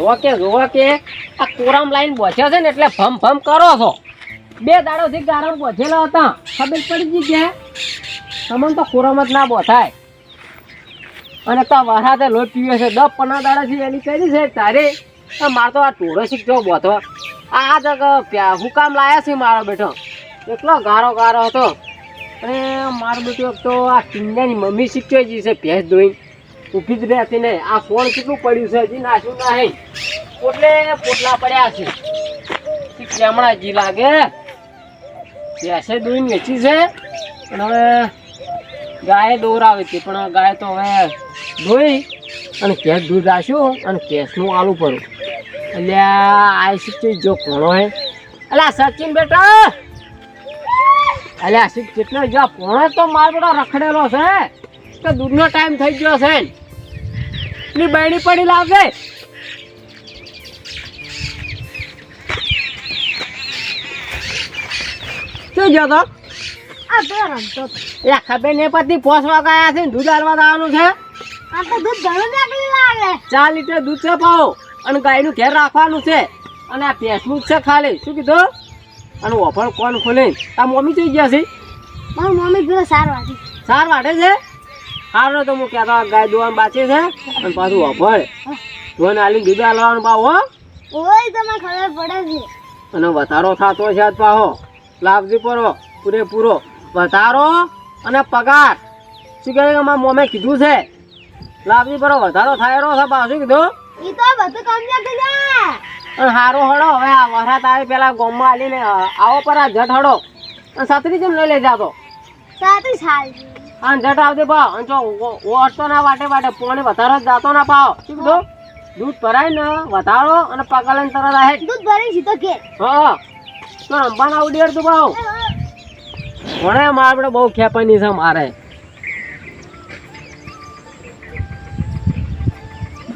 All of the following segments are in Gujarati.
જોવા કે જોવા કે, આ કોરામ લાઈન બોધ્યા છે ને એટલે ફમ ફમ કરો છો. બે દાડોથી ગારામ બોધેલા હતા. ખબર પડી ગઈ કે તમને તો કોરામ જ ના બોથાય અને તો વરાતે લોટ પીવે છે. દસ પંદર દાડાથી એની કરી છે. તારે મારે તો આ ટોળો શીખજો બોથો આ જગ હુકામ લાયા છે મારો બેઠો એટલો ગારો ગારો હતો. અને મારો બેટો તો આ કિંજાની મમ્મી શીખ્યો છે, ભેંસ ધોઈ ઊભી જ રહેતી નહીં. આ કોણ કેટલું પડ્યું છે? હજી નાખ્યું નહીં. પોટલે પોટલા પડ્યા છે. કેમણા જી લાગે. પેસે દોઈને વેચી છે. પણ હવે ગાય દોરાવે છે પણ ગાય તો હવે ધોઈ અને કેસ દૂધ રાખ્યું અને કેસનું આલુ પડું એટલે આ શીખી જો કોણો હે. અલા, સચિન બેટા! અલ્યા શીખ કેટલો, જો પોણો તો મારો બેટો રખડેલો છે. કે દૂધનો ટાઈમ થઈ ગયો છે. ની બહેણી પડી લાવજે શું જો તો? ખબર પોસવા ગયા છે દૂધ આલવા જવાનું છે? ચાર લીટર દૂધ છે પાવ અને ગાયનું ઘેર રાખવાનું છે. અને આ ભેંસનું જ છે ખાલી. શું કીધું? અને ઓફર કોણ ખોલે? આ મમ્મી થઈ ગયા છે. મારી મમ્મી પેલો સારો સાર વાટે છે? સારો તો હું કહેતો ગાય દોવાનું બાચી છે અને પાછું ઓફર ધોઈને આલી દૂધ આલવાનું પાવ હો. ઓય તમને ખબર પડે છે. અને વધારો થતો છે આજ પાહો. લાભજી પૂરો પૂરેપૂરો. વધારો અને પગાર. શું કહે કે મારા મોમે કીધું છે? લાભજી પરો વધારો થાય રહ્યો છે પાછું કીધું? ઈ તો બધું કમ્પ્લીટ થઈ જાય અને હારો હળો હવે આ વરાત આવે પેલા ગોમમાં આલીને આવો પર આ જટ હડો અને છત્રી જેમ લઈ લઈ જાતો? સાતરી અને જટ આવતી પાવ અને જો ઓછો ના વાટે વાટે પોણી વધારો જાતો ના પાવ. શું કીધું દૂધ ભરાય ને વધારો અને પગાર લઈને તરત આહે. દૂધ ભરી સીધો કે. હા તો રંભાણ આવડી અડધું ભાવ ભણે મારે આપણે બહુ ખેપાની છે મારે.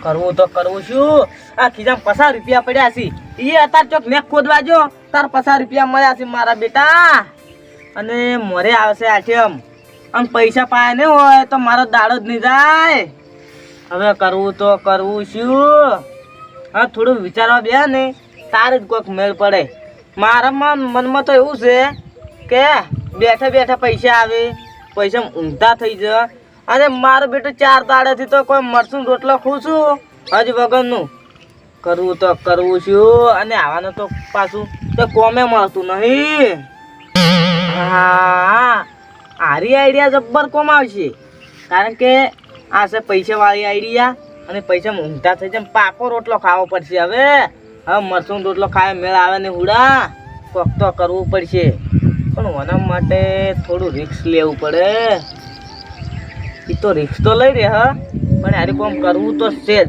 કરવું તો કરવું શું આ ખીજામ પચાસ રૂપિયા પડ્યા છે. એ અત્યારે ચોક મેં ખોદવા જો તાર પચાસ રૂપિયા મળ્યા છે મારા બેટા. અને મોરે આવશે આઠમ. અને પૈસા પાયા નહીં હોય તો મારો દાડો જ નહીં જાય. હવે કરવું તો કરવું શું? હા, થોડું વિચારવા બે ને, તારે જ કોઈક મેળ પડે. મારા મન- મનમાં તો એવું છે કે બેઠા બેઠા પૈસા આવે, પૈસા ઊંધા થઈ જાય અને મારો બેટો ચાર દાડેથી તો કોઈ મરસું રોટલો ખું છું હજ વગરનું. કરવું તો કરવું છું અને આવવાનું તો પાછું તો કોમે મળતું નહીં. હા આરી આઈડિયા જબ્બર કોમ આવશે. કારણ કે આ છે પૈસાવાળી આઈડિયા અને પૈસા ઊંઘતા થઈ જાય પાકો રોટલો ખાવો પડશે હવે. હવે મરસું રોટલો ખાય મેળ આવે ને હુડા. કોક તો કરવું પડશે. પણ એના માટે થોડું રિસ્ક લેવું પડે. એ તો રિક્સ તો લઈ રે હા. પણ હારી કોમ કરવું તો છે જ.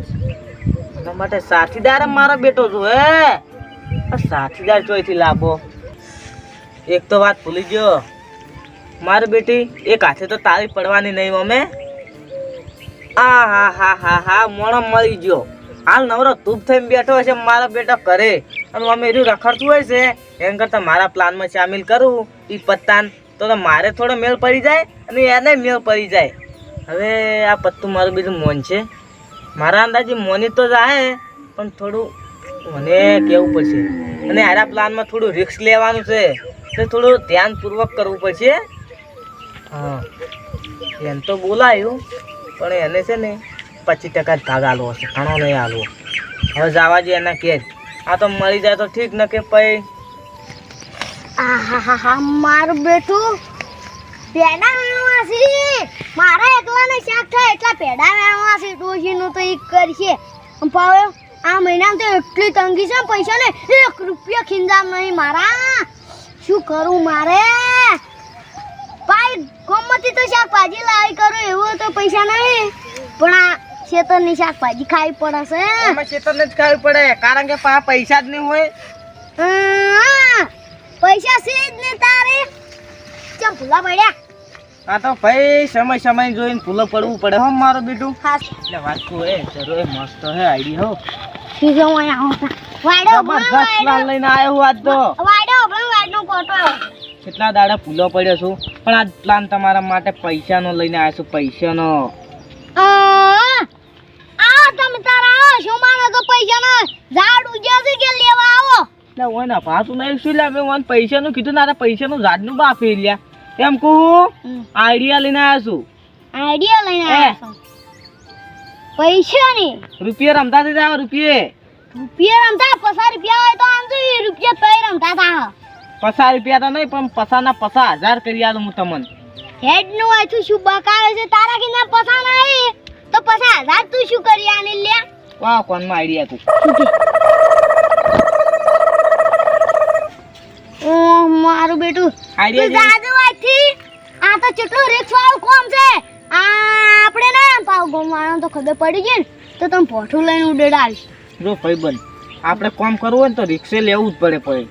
એના માટે સાથીદાર મારો બેટો જો હે. સાથીદાર ચોઈથી લાભો. એક તો વાત ભૂલી ગયો. મારી બેટી, એક હાથે તો તારી પડવાની નહીં અમે. આ હા હા હા હા, મોણો મળી ગયો. હાલ નવરો તૂપ થઈને બેઠો હશે મારા બેટા કરે અને અમે એનું રખડતું હોય છે. એમ કરતાં મારા પ્લાનમાં સામેલ કરું. એ પત્તાન, તો મારે થોડો મેળ પડી જાય અને એને મેળ પડી જાય. હવે આ પત્તું મારું બીજું મોન છે. મારા અંદાજે મોની તો જાય પણ થોડું મને કેવું પડશે. અને આરા પ્લાનમાં થોડું રિસ્ક લેવાનું છે. તો થોડું ધ્યાનપૂર્વક કરવું પડશે. હા. એમ તો બોલાયું, પણ એને છે ને પચીસ ટકા જ ભાગ આલવો છે, ઘણો નહીં આલવો. હવે જવા જે એના કે, આ તો મળી જાય તો ઠીક ન કે પછી મારું બેટું. પેડા વેણવા છે. મારા એકલાને શાક થાય એટલા પેડા વેણવા છે ડોશીનું તો એ કરશે પાવે આ મહિનામાં તો એટલી તંગી છે પૈસા ને એક રૂપિયા ખીંજામ નહીં મારા. શું કરું મારે? પાય તો શાકભાજી લાવી કરો એવું તો પૈસા નહીં. પણ આ ખેતરની શાકભાજી ખાવી પડે છે ચેતનને જ ખાવી પડે કારણ કે પા પૈસા જ નહીં હોય. પૈસા છે જ ને તારે. ચમ ભૂલા પડ્યા. આ તો ભાઈ સમય સમય જોઈને ફૂલો પડવું પડે હો મારો બેટું. એટલે વાત એ ચરો એ મસ્ત હે આઈડી હો. સીધો અહીંયા આવતા. વાડો જબરદસ્ત લઈને આવ્યો હું આજ તો. વાડો પણ વાડનો ફોટો આવ્યો કેટલા દાડા ફૂલો પડ્યો છું? પણ આ પ્લાન તમારા માટે પૈસાનો લઈને આવ્યો છું પૈસાનો. ઝાડ ઉજ્યા છે કે પૈસાનું ઝાડનું બાફી લ્યા. એમ કહું આઈડિયા લઈને આવ્યો આઈડિયા લઈને પૈસાની? રૂપિયા રમતા થઈ રૂપિયા? રમતા પસાર રૂપિયા હોય તો રૂપિયા તોય રમતા તા પચાસ રૂપિયા તો નહીં પણ પસાના પચાસ હજાર કરી આલું હું તમને. હેડનું આછું શું બકાવે છે? તારા કે ના પસા નહીં તો પસા હજાર તું શું કરી આને લે? વાહ કોનમાં આઈડિયા તું. ઓ મારું બેટું તું આઈડિયા જાજો આથી આ તો કેટલું રિક્સ વાળું કોમ છે? આ આપણે ને પાવ ગોમાણો તો ખબર પડી ગઈ ને તો તમે પોઠું લઈને ઉડેડાવીશ જો ભાઈ બન આપણે કોમ કરવું હોય ને તો રિક્ષે લેવું જ પડે પડે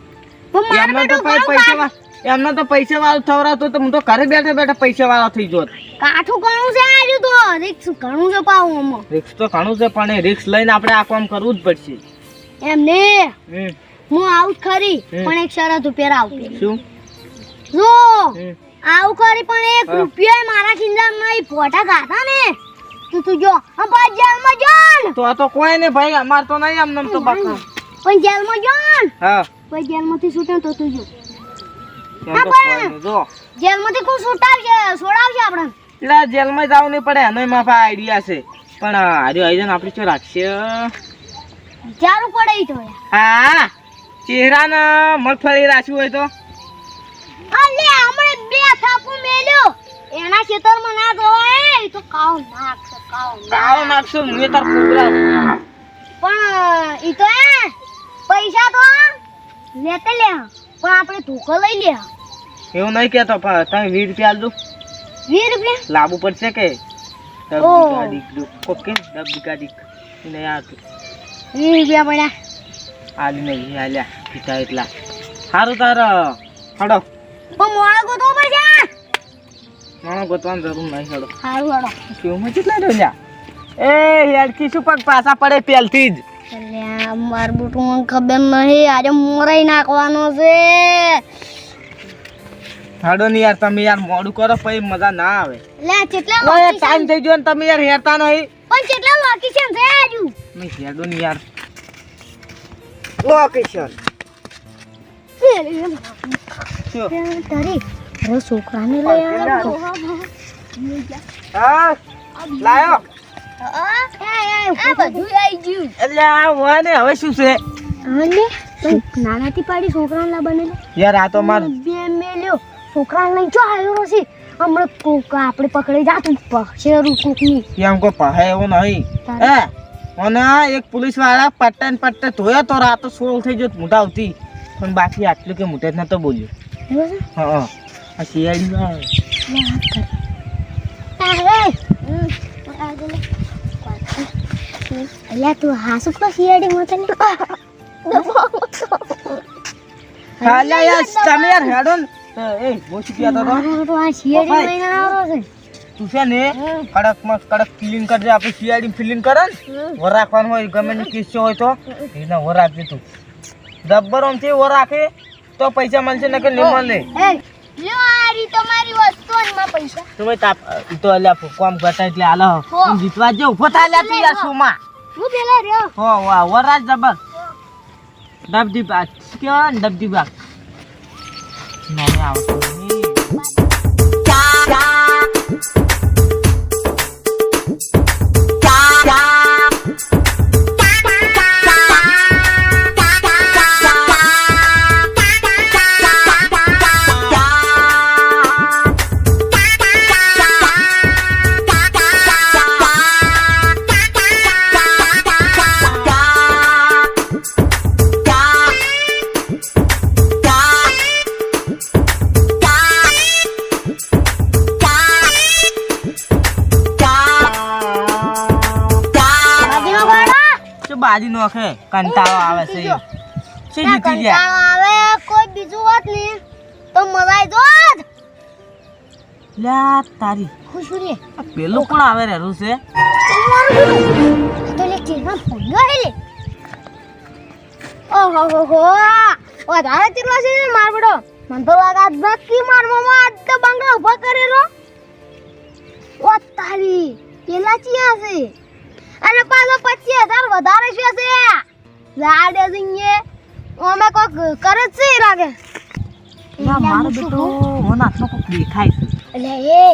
એમને તો પૈસા વા- તો પૈસા વાળો થવરાતો તો હું તો ઘરે બેઠા બેઠા પૈસા વાળો થઈ જોત. કાઠું ઘણું છે આજુ તો. રિક્સ ઘણું છે પાવું આમાં. રિક્સ તો ઘણું છે પણ એ રિક્સ લઈને આપણે આ કામ કરવું જ પડશે. એમને હું આવું ખરી પણ એક શરત ઉપર આવું શું? જો. આવું કરી પણ એક રૂપિયો મારા ખિંજામ નહીં ફોટા ગાતા ને. તું તું જો હા પાછ જેલમાં જો તો આ તો કોઈ ને ભાઈ અમાર તો નહીં આમ તો બકા પણ જેલમાં જો ને હા. પછી જેલમાંથી છૂટે તો તું જો. કોઈ જેલમાંથી કોણ છૂટાવશે? છોડાવશે આપણે એટલે જેલમાં જવું નહીં પડે એનો માફા આઈડિયા છે. પણ આવી જાય આપણે શું રાખશે? વિચારવું પડે તો હા ચહેરાને મગફળી રાખ્યું હોય તો. અલે હમણે બે થાપુ મેલ્યો. એના ખેતરમાં ના જવાય તો કાવ નાખશે કાવ કાળો નાખશો. મુએ તાર પણ ઈ તો એ પૈસા તો લેતે લે પણ આપણે ધોકો લઈ લે એવું નહીં કહેતો પણ તમે વીસ રૂપિયા આલજો. વીસ રૂપિયા? લાવવું પડશે કે? ઓકે ડબ દીકા નહીં આવતું વીસ રૂપિયા પડ્યા. આલી નહીં આલ્યા. પીતા એટલા. સારું તાર હડો. પણ મોડા ગોતો પડશે માણો ગોતવાની જરૂર નહીં હડો. સારું હાડો. કેવું કેટલા રહ્યો એ હેડકી શું પગ પાછા પડે પહેલથી જ. અલ્યા માર બુટું ખબર નહીં આજે મોરાઈ નાખવાનો છે. હડો ને યાર તમે યાર મોડું કરો પછી મજા ના આવે. લે કેટલા ઓય ટાઈમ થઈ ગયો ને તમે યાર હેરતા નહીં. પણ કેટલા લોકેશન છે આજુ. મે હેડો ને યાર. લોકેશન તારી છોકરાને લઈ આવ્યો હા લાયો. આ બધું આવી ગયું. એટલે આ વાને હવે શું છે? નાનાથી પાડી છોકરાને લા બનેલો. યાર આ તો માર બે મેલ્યો. છોકરાને લઈ જો આવ્યો છે. હમણાં કોક આપણે પકડી જાતું શેરું કોકની. એમ કોઈ પહાય એવું નહીં. હે અને એક પોલીસવાળા પટ્ટા ને પટ્ટે ધોયો તો રાતો સોળ થઈ ગયો મોટા આવતી. પણ બાકી આટલું કે મોટે જ નતો બોલ્યો. હા આ શિયાળી અલ્યા તું હાસુ કો શિયાળી મોતે ને હાલા યાર તમે યાર હેડો એ હું શું તો તો આ શિયાળી મહિના આવ્યો છે. તું છે ને કડકમાં કડક ફિલિંગ કરજે આપણે શિયાળી ફિલિંગ કરે ને. વર રાખવાનું હોય ગમે ને કિસ્સો હોય તો. એને વર રાખજે તું. જબ્બર આમથી વર રાખે તો પૈસા મળશે ને કે નહીં મળે. એ લ્યો આ રી તમારી વસ્તુ અને માં પૈસા. તમે તાપ તો અલ્યા કોમ કરતા એટલે આલો હો. જીતવા જો ઊભો થાય લ્યા તું આ સુમા હું પેલા રહ્યો હો વાહ વરાજ જબર. ડબડી બાગ. કેવા ડબડી બાગ? નહીં આવતું બાજી નોખે કંટાળો આવે છે. શું જીતી ગયા આવે કોઈ બીજું હોત ને તો મરાઈ જોત. લ્યા તારી. ખુશું રે. આ પેલું કોણ આવે રે છે તો લે કેના ફોન ગયો લે. ઓહો હો હો. વધારે ચીરલો છે ને માર બડો મન તો લાગે આજ નક્કી માર મામા આજ તો બંગલા ઊભા કરેલો. ઓ તારી પેલા ચિયા છે. અને પાછો પચીસ હજાર વધારે છે છે લાડે જઈએ અમે કોક કરે છે લાગે. મારો બેટો મને આટલો કોક દેખાય છે. એટલે એ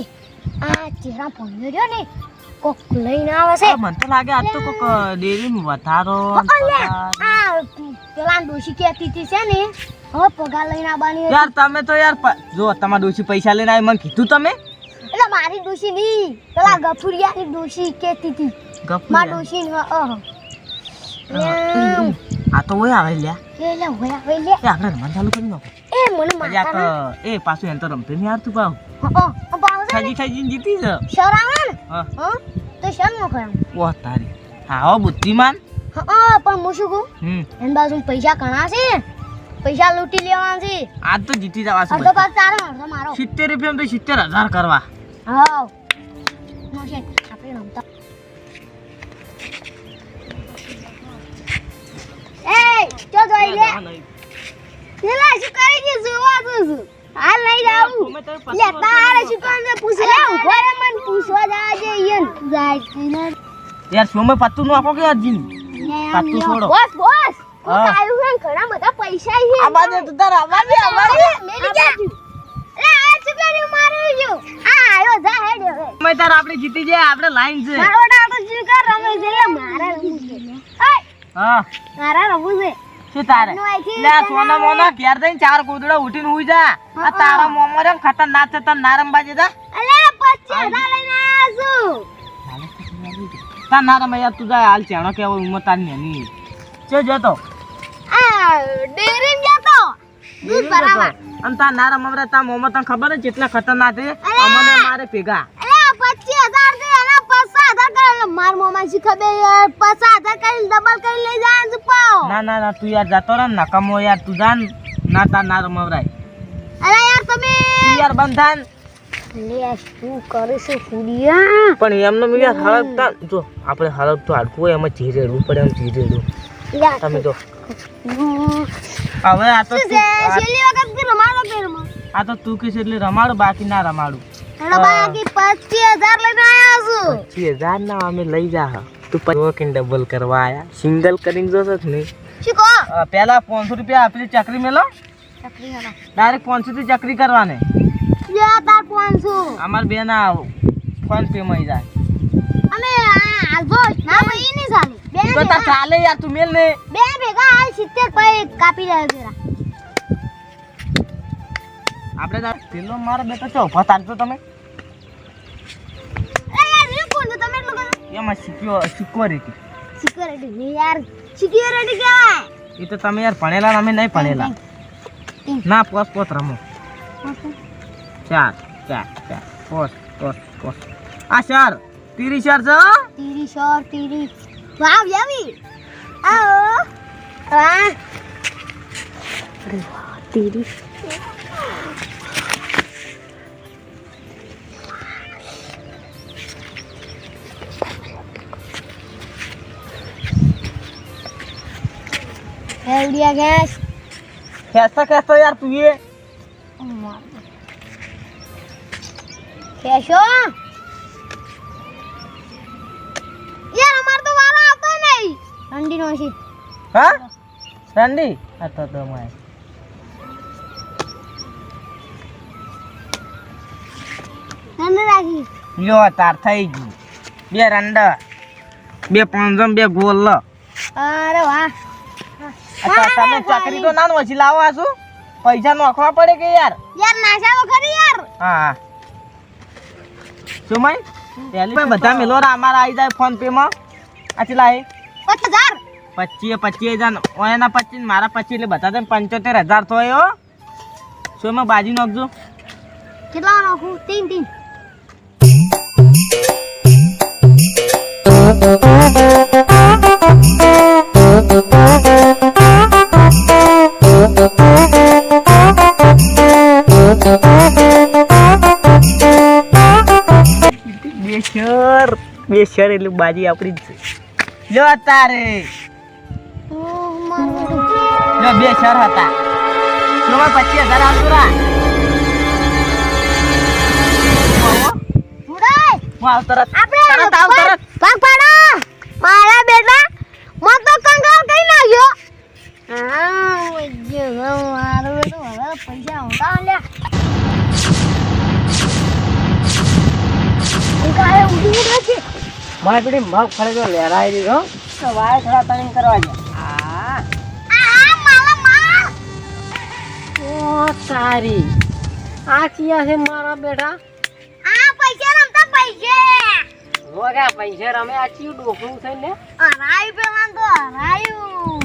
આ ચહેરા ભણ્યો રહ્યો ને કોક લઈને આવે છે. મને તો લાગે આ તો કોક ડેરી વધારો આ પેલા ડોશી કહેતી હતી છે ને હવે પગાર લઈને આવવાની યાર તમે તો યાર જો તમારા ડોશી પૈસા લઈને આવી મને કીધું તમે? એટલે મારી ડોશી નહીં પેલા ગફુરિયાની ડોશી કહેતી હતી. મારી ડોશી ને આ તો ઓય આવે લ્યા. હોયા હોય લે. એ આપણે રમવાનું ચાલુ કરી નાખો. એ મને પછી ના. એ પાછું એમ તો રમતો નહીં તું પાવ ખાજી ખાજી જીતી જ આવે હા. તો શેમ નો તારી. બુદ્ધિમાન. હા પણ હું શું કહું? હમ. એની બાજુ પૈસા ઘણા છે. પૈસા લૂંટી લેવાના છે. આજ તો જીતી જવા છે અડધો ભાગ તારો મારો. રૂપિયા તો સિત્તેર હજાર કરવા. હા. જોઈ લે પેલા શું કરી છે? જોવા છું હાલ લઈ જાવું લે તારે શું કામ છે પૂછ લે ઊભો રે મન પૂછવા જા જે યન જાય ને. યાર સોમે પત્તું નો આપો કે અર્જુન પત્તું છોડો. Boss boss. હું. હા. ઘણા બધા પૈસા છે આ બાજુ તું. તાર આ બાજુ મેલી જા. લે આ ચુકાની મારું જો. આ આયો જા હેડ હવે. અમે તાર આપણે જીતી જાય આપણે લાઈન છે. મારો ડાટો ચુકા રમે છે. લે મારા રમવું છે. હા. મારા રમવું છે. શું તારે? લે સોના મોના ઘેર જઈને ચાર કૂદડા ઉઠીને હુઈ જા. આ તારા મોમો રે ખતરનાક છે તને નારમ રમવા દેતા? અલે 25000 લઈને આયા છું તા નારમ યાર તું જા હાલ ચેણો કેવો ઉમર તાર નેની. ચે જતો આ ડેરીન જતો દૂધ ભરાવા. અન તા નારમ અમરે તા મોમો તને ખબર છે કેટલા ખતરનાક છે અમને મારે ભેગા. અલે 25000 છે એના 50000 કરે માર મોમાં શી ખબર 50000 કરી ડબલ કરી લઈ છે ના ના ના તું યાર જતો રહે નકામો યાર તું જાન ના. તાર ના રમવરાય. અરે યાર તમે! તું યાર બંધ થાન લે શું કરે છે ફુડિયા? પણ એમને મેં યાર હળગતા જો આપણે હળગતું હાડકું હોય એમાં જીરેડવું પડે એમ જીરેડવું યાર. તમે જો. હવે આ તો આ- તો તું કહીશ એટલે રમાડું બાકી ના રમાડું. બાકી 25000 લઈને આયા છું. ના અમે લઈ જા. તું પછી ડબલ કરવા આયા. સિંગલ કરીને જોશો જ નહીં? શું કહો? અ, પહેલા પાંચસો રૂપિયા આપેલી ચકરી મેલો. ચકરી હલા. ડાયરેક્ટ પાંચસો થી ચકરી કરવાને. લે તાર 500 અમાર બે ના ફોન પે માં જાય. અમે આ ના ભાઈ નહીં ચાલે. બે તો તાર ચાલે યાર તું મેલ ને. બે ભેગા હાલ 70 પૈ કાપી રહ્યા પેલા આપણે તાર પેલો મારો બેટા ચો ઊભા તમે એ યાર એ કોણ છે તમે એટલું કરો એમાં સિક્યો સિક્યોરિટી સિક્યોરિટી નહીં યાર સિક્યોરિટી કહેવાય એ તો તમે યાર ભણેલા અમે નહીં ભણેલા. ના પોસ પોસ રમો. ચાર ચાર ચાર. પોસ પોત પોસ આ ચાર. તીરી ચાર છો. તીરી શોર તીરી વાવ યાવી. આવો. વાહ તીરી યાર તું એ કેશો યાર અમાર તો વારો આવતો નહીં ઠંડી નો છે હા ઠંડી આ તો તો માય ઠંડી રાખી લ્યો તાર થઈ ગયું બે રંડા બે પાંચમ બે ગોલ અરે વાહ તમે ચકરી તો ના વસી લાવો આ પૈસા નોખવા પડે કે યાર? યાર નાશા તો ખરી યાર. હા હા. શું માય પહેલી બધા મેલો રા અમારા આવી જાય ફોન પે માં. આ ચલા એ પાંચ હજાર. પચીસ પચીસ હજાર ઓયાના પચીસ મારા પચીસ એટલે બધા થઈને પંચોતેર હજાર થયો હો. શું એમાં બાજી નાખજો? કેટલા નાખું તીન તીન. બે શેર એટલે બાજી આપણી જ છે. લો તારે. લો બે શેર હતા. લો પચીસ હજાર આવતું રા. હું આવતો રત તરત આવતો રત પગ પાડો. મારા બેટા મો તો કંગાળ કઈ નાખ્યો. હા જો મારો બેટો હવે પૈસા હોતા લે કાય ઉડી ગયો છે પેલી મગ ફળે તો લેરાઈ દીધો તો વાય થોડા તણી કરવા દે. ઓ તારી. આ ચિયા છે મારા બેટા. આ પૈસા રમતા પૈસે. વગા પૈસા રમે આ ચિયું ડોકું છે ને? હરાયું પે વાંધો હરાયું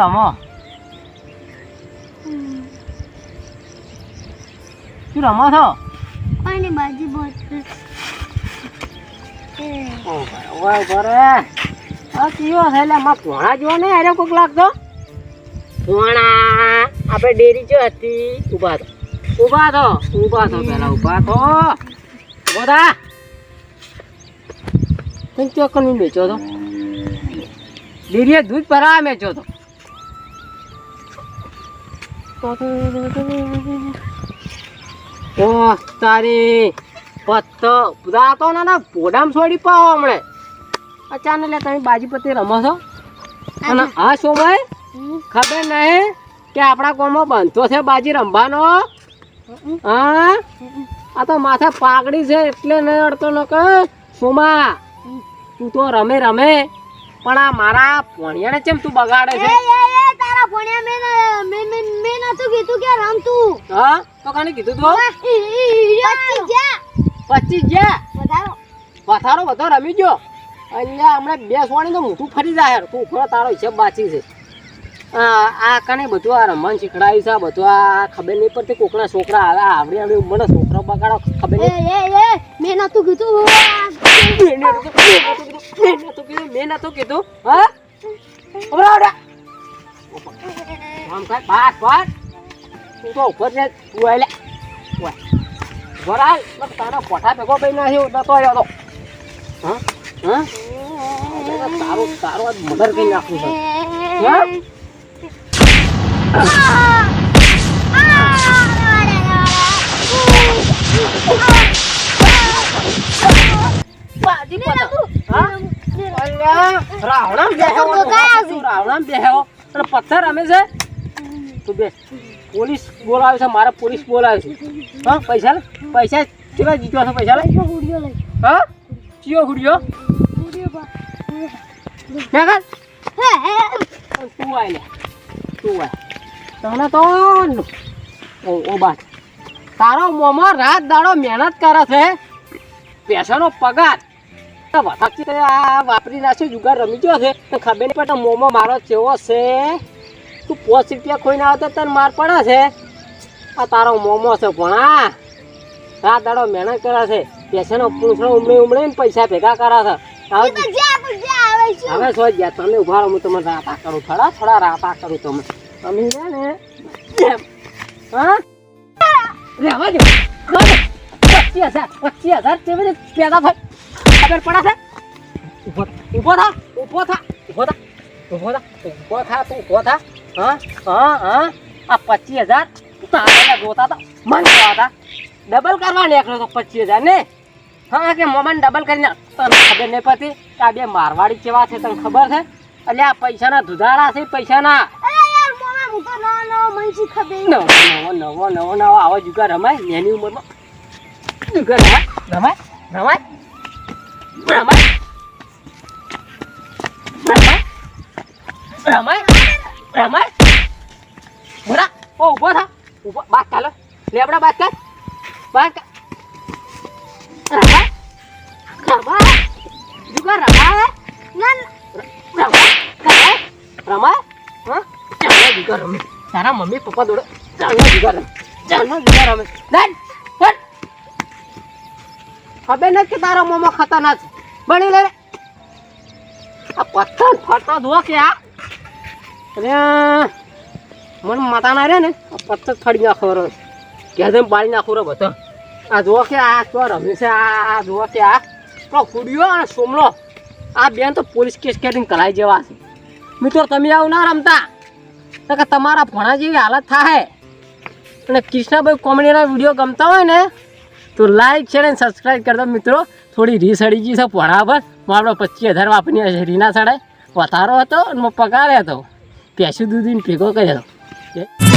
રમો. શું રમો છો કોઈની બાજુ બોત ઓ ભાઈ બરે આ ચિયો છે એટલે માં પોણા જેવો નહીં અરે કોક લાગતો? પોણા આપણે ડેરી જો હતી. ઊભા તો ઊભા થો ઊભા થો પેલા ઊભા થો. બોધા તું ચો કન બેચો તો? ડેરીએ દૂધ ભરાવા મેચો તો. ઓ તારી પત્તો દાતો ના ના પોડામ છોડી પાવો હમણે. અચાનક લે તમે બાજીપતિ રમો છો? અને હા સોમય ખબર નહીં કે આપણા ગામમાં બનતો છે બાજી રમવાનો? હા? આ તો માથે પાકડી છે એટલે નહીં અડતો ન કે સોમા તું તો રમે રમે પણ આ મારા ભણિયાને કેમ તું બગાડે છે? ફોનિયા મેં મેં મેં મેં નતું કીધું કે રમ તું. હા? તો કાને કીધું તો? પચીસ જા પચીસ જા વધારો. પથારો બધો રમી ગયો. અહીંયા હમણાં બે સોણી તો મોટું ફરી જાય તું ઊભો તારો હિસાબ બાચી છે. આ કને બધું આ રમવાનું શીખડાયું છે આ બધું આ ખબર નહીં પડતી કોકના છોકરા આવે આ આવડી આવડી ઉંમરના છોકરા બગાડો ખબર એ નહીં. એ એ મેં નતું કીધું. મેં નતું કીધું, મેં નતું કીધું, હા? રહો. આમ કર, બાસ, બાસ. તું તો ઉપર છે તું આય લે. ઊભો રહો, બસ તારા પોઠા ભેગો ભાઈ નાખ્યો નતો આવ્યો તો હા હા તારું તારું આજ મગર કઈ નાખવું છે હા? બાજી પતો. હા? અલ્યા, અને પથ્થર રમે છે તું બે પોલીસ બોલાવે છે મારે પોલીસ બોલાવે છે. હા પૈસા લે પૈસા કેટલા જીત્યો છે પૈસા લે? હા? ચિયો ગુડિયો તું આય લે તું આય. તને તો ઓ ઓ બાત તારો મોમાં રાત દાડો મહેનત કરે છે પૈસાનો પગાર. આ વાપરી નાખ્યો જુગાર રમી ગયો છે. તો ખબર નહીં પડે મોમો મારો કેવો છે? તું પોસ રૂપિયા ખોઈને આવે તો તને માર પડે છે. આ તારો મોમો છે ભણા. રાત દાડો મહેનત કરે છે. પૈસાનો પૂંછડો ઉમળે ને પૈસા ભેગા કરે છે. હવે સો ગયા તમે ઊભા રહો હું તમને રાતા કરું. થોડા થોડા રાતા કરું તમે તમે ને હા? રહેવા દો. પચીસ હજાર પચીસ હજાર પેદા થાય? ખબર પડે છે. થા ઊભો થા ઊભો થા ઊભો થા ઊભો થા ઊભો થા તું ઊભો થા. હા હા હા. આ પચીસ હજાર તારા જોતા હતા. મન જોતા હતા. ડબલ કરવા નીકળ્યો તો પચીસ હજાર ને? હા કે મોમાન ડબલ કરીને તને ખબર નહીં પડતી કે આ બે મારવાડી કેવા છે તને ખબર છે? એટલે આ પૈસાના ધુધાડા છે પૈસાના. નવો નવો નવો નવો નવો આવો જુગાર રમાય એની ઉંમરમાં. જુગાર રમાય રમાય રમાય. રમાય રમાય રમાય રમાય બોલા ઓ ઊભો થા. ઊભો બાત ચાલો. લેબડા બાત કર. બાત રમા. રમાય રમાય જુગાર રમાય રમાય રમાય રમાય હા? ચાલો જુગાર રમે. તારા મમ્મી પપ્પા દોડે. ચાલો જુગાર રમે. ચાલો જુગાર રમે. હટ ખબર નથી તારો ખતરનાક છે. બની લે. આ પથ્થર ફરતો ધો કે આ. અરે મને માતા ના રે ને પથ્થર ફરી નાખો રો. કે બાળી નાખો રો બધો. આ જુઓ કે આ તો રમે છે, આ જુઓ કે આ. તો ફૂડ્યો અને સોમલો. આ બેન તો પોલીસ કેસ કરીને કરાઈ જેવા છે. મિત્રો, તમે આવું ના રમતા. તો કે તમારા ભણા જેવી હાલત થાય. અને કૃષ્ણભાઈ કોમેડીના વીડિયો ગમતા હોય ને, તો લાઈક શેર અને સબસ્ક્રાઈબ કરતા મિત્રો. થોડી રી સડી ગઈ છે પર હું આપણે પચીસ હજાર વાપરીને રીના સડાય. વધારો હતો અને પગાર હતો. પેસું દૂધીને ભેગો કર્યો. હતો